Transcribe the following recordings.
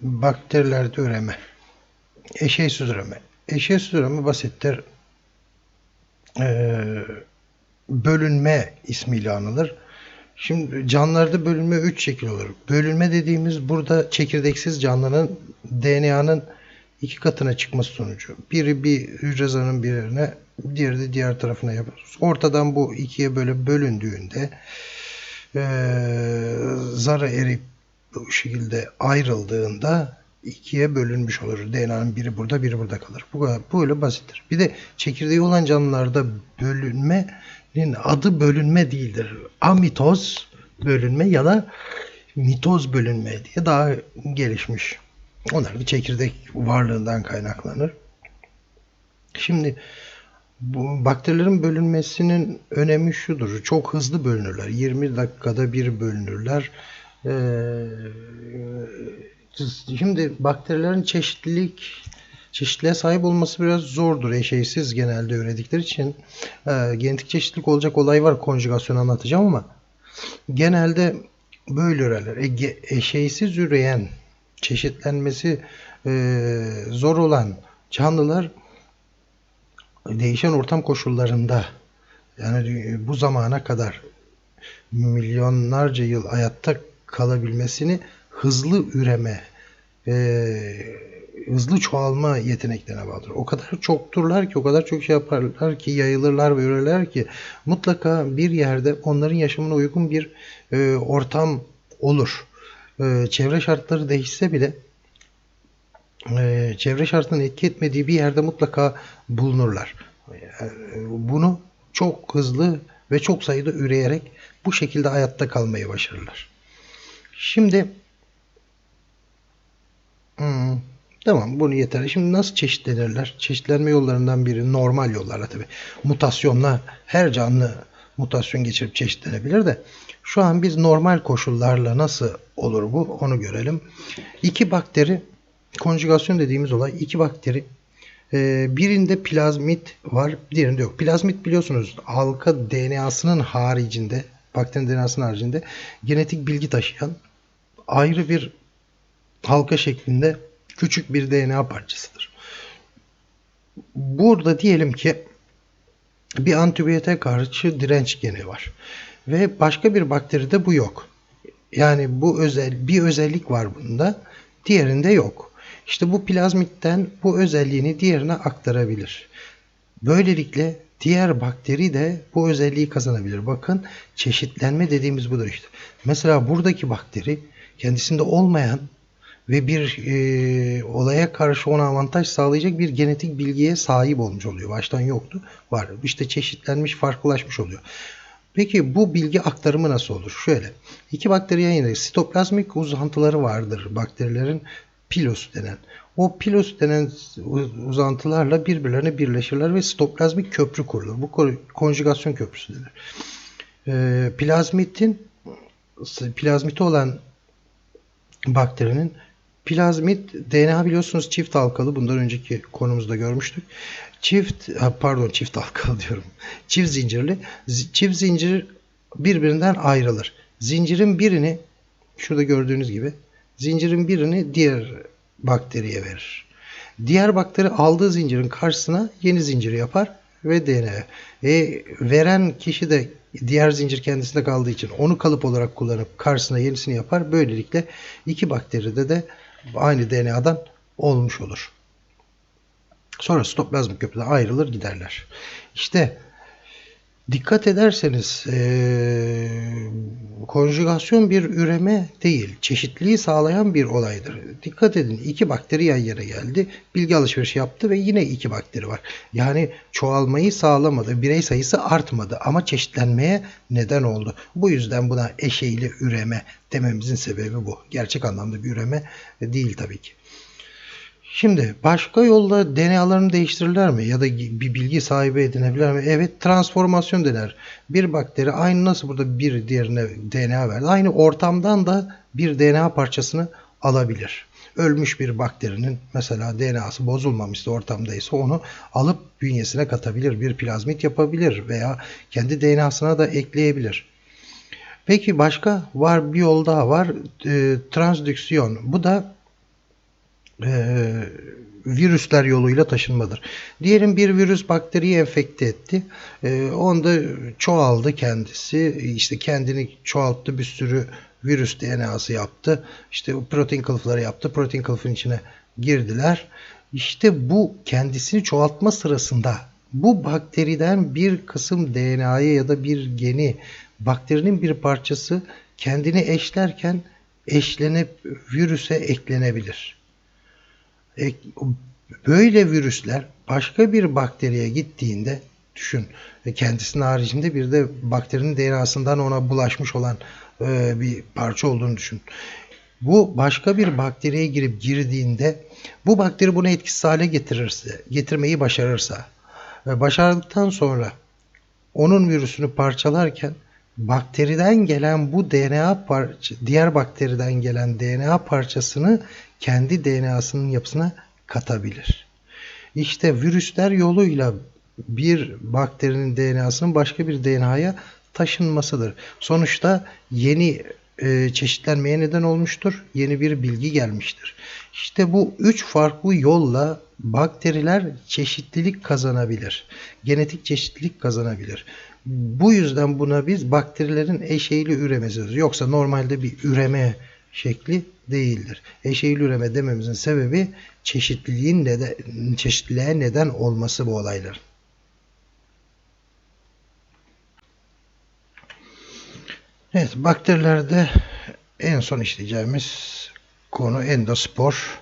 Bakterilerde üreme. Eşeğsiz üreme. Eşeğsiz üreme basittir. Ee, bölünme ismiyle anılır. Şimdi canlılarda bölünme 3 şekil olur. Bölünme dediğimiz burada çekirdeksiz canlının DNA'nın iki katına çıkması sonucu. Biri bir hücre zarının birine, diğeri de diğer tarafına yapıyoruz. Ortadan bu ikiye böyle bölündüğünde eee zarı erip bu şekilde ayrıldığında ikiye bölünmüş olur. DNA'nın biri burada, biri burada kalır. Bu kadar. Bu öyle basittir. Bir de çekirdeği olan canlılarda bölünmenin adı bölünme değildir. Amitoz bölünme ya da mitoz bölünme diye daha gelişmiş. Onlar bir çekirdek varlığından kaynaklanır. Şimdi bu bakterilerin bölünmesinin önemi şudur. Çok hızlı bölünürler. 20 dakikada bir bölünürler. Ee, şimdi bakterilerin çeşitlilik çeşitliğe sahip olması biraz zordur. Eşeysiz genelde üredikleri için. Ee, genetik çeşitlilik olacak olay var. Konjugasyon anlatacağım ama genelde böyle ürerler. E, eşeysiz üreyen çeşitlenmesi e, zor olan canlılar değişen ortam koşullarında yani bu zamana kadar milyonlarca yıl hayatta kalabilmesini hızlı üreme, e, hızlı çoğalma yeteneklerine bağlıdır. O kadar çokturlar ki, o kadar çok şey yaparlar ki, yayılırlar ve ürerler ki mutlaka bir yerde onların yaşamına uygun bir e, ortam olur. E, çevre şartları değişse bile e, çevre şartının etki etmediği bir yerde mutlaka bulunurlar. E, bunu çok hızlı ve çok sayıda üreyerek bu şekilde hayatta kalmayı başarırlar. Şimdi hmm, tamam bunu yeter. Şimdi nasıl çeşitlenirler? Çeşitlenme yollarından biri normal yollarla tabi. Mutasyonla her canlı mutasyon geçirip çeşitlenebilir de şu an biz normal koşullarla nasıl olur bu onu görelim. İki bakteri konjugasyon dediğimiz olay iki bakteri e, birinde plazmit var, diğerinde yok. Plazmit biliyorsunuz halka DNA'sının haricinde, bakterinin DNA'sının haricinde genetik bilgi taşıyan ayrı bir halka şeklinde küçük bir DNA parçasıdır. Burada diyelim ki bir antibiyotik karşı direnç geni var. Ve başka bir bakteride bu yok. Yani bu özel bir özellik var bunda, diğerinde yok. İşte bu plazmitten bu özelliğini diğerine aktarabilir. Böylelikle diğer bakteri de bu özelliği kazanabilir. Bakın çeşitlenme dediğimiz budur işte. Mesela buradaki bakteri kendisinde olmayan ve bir e, olaya karşı ona avantaj sağlayacak bir genetik bilgiye sahip olmuş oluyor. Baştan yoktu, var. İşte çeşitlenmiş, farklılaşmış oluyor. Peki bu bilgi aktarımı nasıl olur? Şöyle, iki bakteri yana sitoplazmik uzantıları vardır bakterilerin pilos denen. O pilos denen uzantılarla birbirlerine birleşirler ve sitoplazmik köprü kurulur. Bu konjugasyon köprüsü denir. E, plazmitin plazmiti olan bakterinin plazmit DNA biliyorsunuz çift halkalı. Bundan önceki konumuzda görmüştük. Çift pardon çift halkalı diyorum. Çift zincirli. Çift zincir birbirinden ayrılır. Zincirin birini şurada gördüğünüz gibi zincirin birini diğer bakteriye verir. Diğer bakteri aldığı zincirin karşısına yeni zinciri yapar ve DNA. E, veren kişi de diğer zincir kendisinde kaldığı için onu kalıp olarak kullanıp karşısına yenisini yapar. Böylelikle iki bakteride de aynı DNA'dan olmuş olur. Sonra stoplazmik köprüden ayrılır giderler. İşte dikkat ederseniz ee, konjugasyon bir üreme değil, çeşitliliği sağlayan bir olaydır. Dikkat edin iki bakteri yan yana geldi, bilgi alışverişi yaptı ve yine iki bakteri var. Yani çoğalmayı sağlamadı, birey sayısı artmadı ama çeşitlenmeye neden oldu. Bu yüzden buna eşeyli üreme dememizin sebebi bu. Gerçek anlamda bir üreme değil tabii ki. Şimdi başka yolla DNA'larını değiştirirler mi? Ya da bir bilgi sahibi edinebilir mi? Evet transformasyon dener. Bir bakteri aynı nasıl burada bir diğerine DNA verdi. Aynı ortamdan da bir DNA parçasını alabilir. Ölmüş bir bakterinin mesela DNA'sı bozulmamışsa ortamdaysa onu alıp bünyesine katabilir. Bir plazmit yapabilir veya kendi DNA'sına da ekleyebilir. Peki başka var bir yol daha var. E, transdüksiyon. Bu da e, virüsler yoluyla taşınmadır. Diyelim bir virüs bakteriyi enfekte etti. E, onda çoğaldı kendisi. İşte kendini çoğalttı bir sürü virüs DNA'sı yaptı. İşte protein kılıfları yaptı. Protein kılıfın içine girdiler. İşte bu kendisini çoğaltma sırasında bu bakteriden bir kısım DNA'yı ya da bir geni bakterinin bir parçası kendini eşlerken eşlenip virüse eklenebilir. E, böyle virüsler başka bir bakteriye gittiğinde düşün e, kendisinin haricinde bir de bakterinin DNA'sından ona bulaşmış olan e, bir parça olduğunu düşün. Bu başka bir bakteriye girip girdiğinde bu bakteri bunu etkisiz hale getirirse, getirmeyi başarırsa ve başardıktan sonra onun virüsünü parçalarken bakteriden gelen bu DNA parça, diğer bakteriden gelen DNA parçasını kendi DNA'sının yapısına katabilir. İşte virüsler yoluyla bir bakterinin DNA'sının başka bir DNA'ya taşınmasıdır. Sonuçta yeni e, çeşitlenmeye neden olmuştur. Yeni bir bilgi gelmiştir. İşte bu üç farklı yolla bakteriler çeşitlilik kazanabilir. Genetik çeşitlilik kazanabilir. Bu yüzden buna biz bakterilerin eşeğli üremesi diyoruz. Yoksa normalde bir üreme şekli değildir. Eşeğli üreme dememizin sebebi çeşitliliğin neden, çeşitliliğe neden olması bu olayların. Evet, bakterilerde en son işleyeceğimiz konu endospor.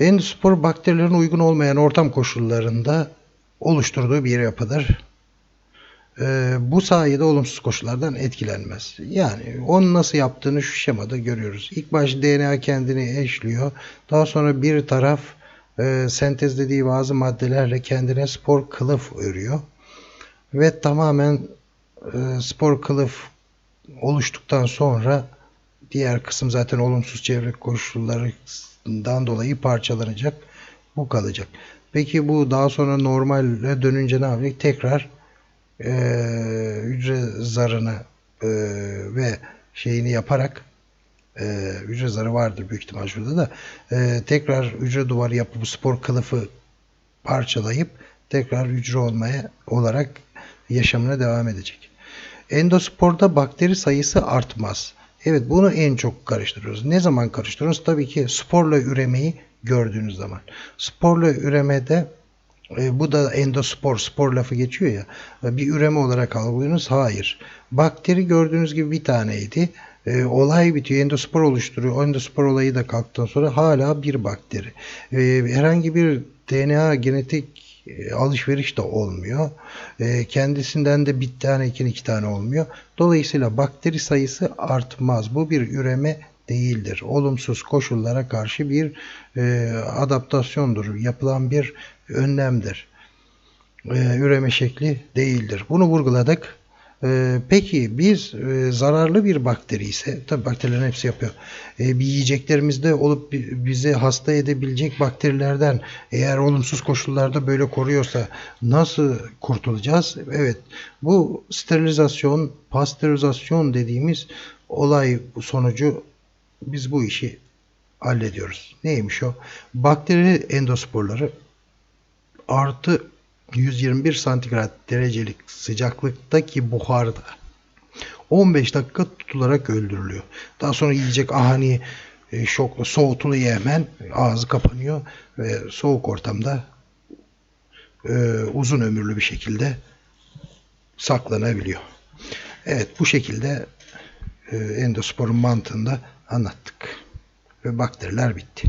Endospor bakterilerin uygun olmayan ortam koşullarında oluşturduğu bir yapıdır. Ee, bu sayede olumsuz koşullardan etkilenmez. Yani onun nasıl yaptığını şu şemada görüyoruz. İlk baş DNA kendini eşliyor. Daha sonra bir taraf e, sentezlediği bazı maddelerle kendine spor kılıf örüyor. Ve tamamen e, spor kılıf oluştuktan sonra diğer kısım zaten olumsuz çevre koşullarından dolayı parçalanacak. Bu kalacak. Peki bu daha sonra normale dönünce ne yapacak? Tekrar e, hücre zarını e, ve şeyini yaparak e, hücre zarı vardır büyük ihtimal şurada da e, tekrar hücre duvarı yapıp bu spor kılıfı parçalayıp tekrar hücre olmaya olarak yaşamına devam edecek. Endosporda bakteri sayısı artmaz. Evet bunu en çok karıştırıyoruz. Ne zaman karıştırıyoruz? Tabii ki sporla üremeyi gördüğünüz zaman. Sporla üremede e, bu da endospor, spor lafı geçiyor ya. E, bir üreme olarak algılıyorsunuz. Hayır. Bakteri gördüğünüz gibi bir taneydi. E, olay bitiyor. Endospor oluşturuyor. Endospor olayı da kalktıktan sonra hala bir bakteri. E, herhangi bir DNA genetik e, alışveriş de olmuyor. E, kendisinden de bir tane iki, iki tane olmuyor. Dolayısıyla bakteri sayısı artmaz. Bu bir üreme değildir. Olumsuz koşullara karşı bir adaptasyondur. Yapılan bir önlemdir. E, üreme şekli değildir. Bunu vurguladık. Ee, peki biz e, zararlı bir bakteri ise, tabi bakterilerin hepsi yapıyor, e, bir yiyeceklerimizde olup bizi hasta edebilecek bakterilerden eğer olumsuz koşullarda böyle koruyorsa nasıl kurtulacağız? Evet, bu sterilizasyon, pasteurizasyon dediğimiz olay sonucu biz bu işi hallediyoruz. Neymiş o? Bakteri endosporları artı 121 santigrat derecelik sıcaklıktaki buharda 15 dakika tutularak öldürülüyor. Daha sonra yiyecek ahani e, şok soğutuluyor hemen ağzı kapanıyor ve soğuk ortamda e, uzun ömürlü bir şekilde saklanabiliyor. Evet bu şekilde e, endosporun mantığında anlattık ve bakteriler bitti.